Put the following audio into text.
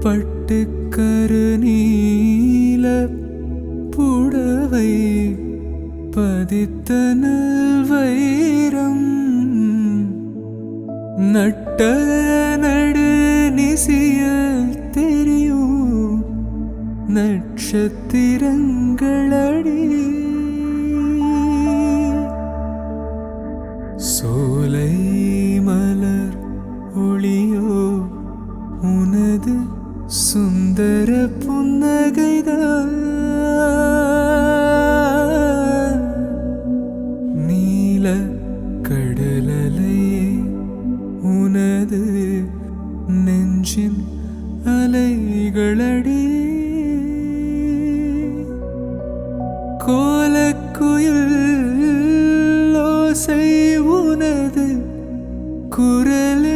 பட்டுக்கரு நீல புடவை பதித்த வைரம் நட்ட நடு நிசியல் தெரியும் நட்சத்திரங்களடி. சோலை உனது சுந்தர புன்னகைதான். நீல கடலலையே உனது நெஞ்சின் அலைகளடி. கோலக்குயில் ஓசை உனது குரலே